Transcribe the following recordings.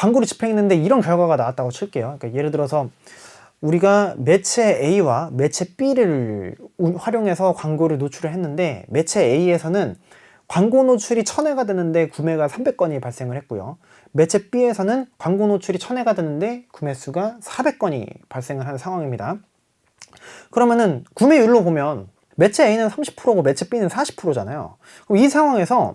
광고를 집행했는데 이런 결과가 나왔다고 칠게요. 그러니까 예를 들어서 우리가 매체 A와 매체 B를 우- 활용해서 광고를 노출을 했는데 매체 A에서는 광고 노출이 1000회가 되는데 구매가 300건이 발생을 했고요. 매체 B에서는 광고 노출이 1000회가 되는데 구매 수가 400건이 발생을 하는 상황입니다. 그러면은 구매율로 보면 매체 A는 30%고 매체 B는 40%잖아요. 그럼 이 상황에서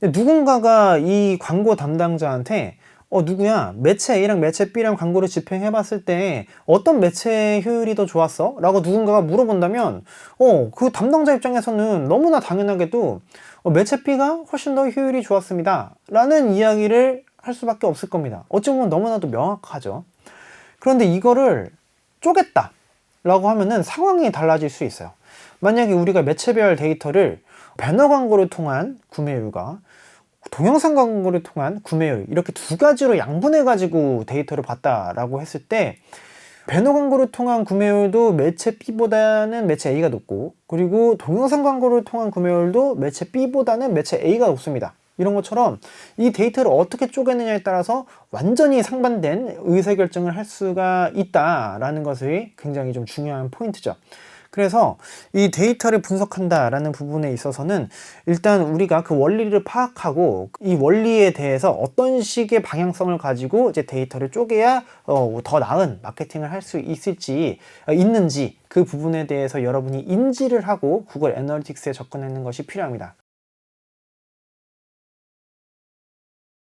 누군가가 이 광고 담당자한테 어 누구야 매체 A랑 매체 B랑 광고를 집행해 봤을 때 어떤 매체 효율이 더 좋았어? 라고 누군가가 물어본다면 어 그 담당자 입장에서는 너무나 당연하게도 어, 매체 B가 훨씬 더 효율이 좋았습니다 라는 이야기를 할 수밖에 없을 겁니다 어찌 보면 너무나도 명확하죠 그런데 이거를 쪼갰다 라고 하면은 상황이 달라질 수 있어요. 만약에 우리가 매체별 데이터를 배너 광고를 통한 구매율과 동영상 광고를 통한 구매율 이렇게 두 가지로 양분해 가지고 데이터를 봤다라고 했을 때 배너 광고를 통한 구매율도 매체 B보다는 매체 A가 높고 그리고 동영상 광고를 통한 구매율도 매체 B보다는 매체 A가 높습니다. 이런 것처럼 이 데이터를 어떻게 쪼개느냐에 따라서 완전히 상반된 의사결정을 할 수가 있다라는 것이 굉장히 좀 중요한 포인트죠. 그래서 이 데이터를 분석한다라는 부분에 있어서는 일단 우리가 그 원리를 파악하고 이 원리에 대해서 어떤 식의 방향성을 가지고 이제 데이터를 쪼개야 어, 더 나은 마케팅을 할 수 있을지 어, 있는지 그 부분에 대해서 여러분이 인지를 하고 구글 애널리틱스에 접근하는 것이 필요합니다.